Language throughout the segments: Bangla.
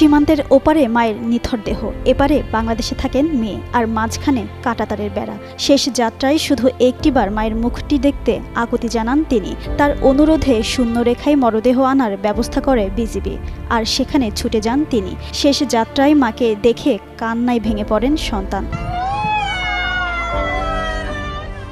সীমান্তের ওপারে মায়ের নিথর দেহ। এপারে বাংলাদেশে থাকেন মেয়ে আর মাঝখানে কাটাতারের বেড়া। শেষ যাত্রায় শুধু একটিবার মায়ের মুখটি দেখতে আকুতি জানান তিনি। তার অনুরোধে শূন্য রেখায় মরদেহ আনার ব্যবস্থা করে বিজিবি। আর সেখানে ছুটে যান তিনি। শেষ যাত্রায় মাকে দেখে কান্নায় ভেঙে পড়েন সন্তান।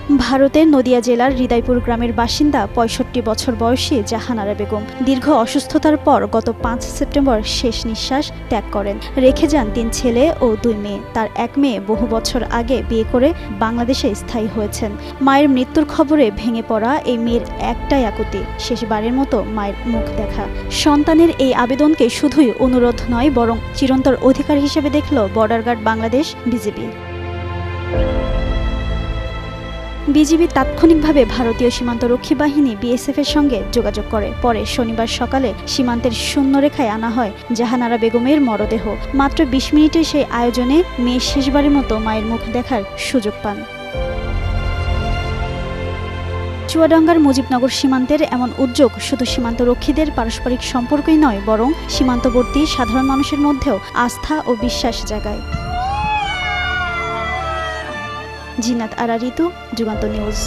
ভারতের নদিয়া জেলার হৃদয়পুর গ্রামের বাসিন্দা পঁয়ষট্টি বছর বয়সী জাহানারা বেগম দীর্ঘ অসুস্থতার পর গত পাঁচ সেপ্টেম্বর শেষ নিঃশ্বাস ত্যাগ করেন। রেখে যান তিন ছেলে ও দুই মেয়ে। তার এক মেয়ে বহু বছর আগে বিয়ে করে বাংলাদেশে স্থায়ী হয়েছেন। মায়ের মৃত্যুর খবরে ভেঙে পড়া এই মেয়ের একটাই আকুতি, শেষবারের মতো মায়ের মুখ দেখা। সন্তানের এই আবেদনকে শুধুই অনুরোধ নয়, বরং চিরন্তর অধিকার হিসেবে দেখল border guard Bangladesh BJP BGB তাৎক্ষণিকভাবে ভারতীয় সীমান্তরক্ষী বাহিনী বিএসএফ এর সঙ্গে যোগাযোগ করে। পরে শনিবার সকালে সীমান্তের শূন্যরেখায় আনা হয় জাহানারা বেগমের মরদেহ। মাত্র বিশ মিনিটের সেই আয়োজনে মেয়ে শেষবারের মতো মায়ের মুখ দেখার সুযোগ পান। চুয়াডাঙ্গার মুজিবনগর সীমান্তের এমন উদ্যোগ শুধু সীমান্ত রক্ষীদের পারস্পরিক সম্পর্কই নয়, বরং সীমান্তবর্তী সাধারণ মানুষের মধ্যেও আস্থা ও বিশ্বাস জাগায়। জিনাত আরা ঋতু যুগান্ত নিউজ।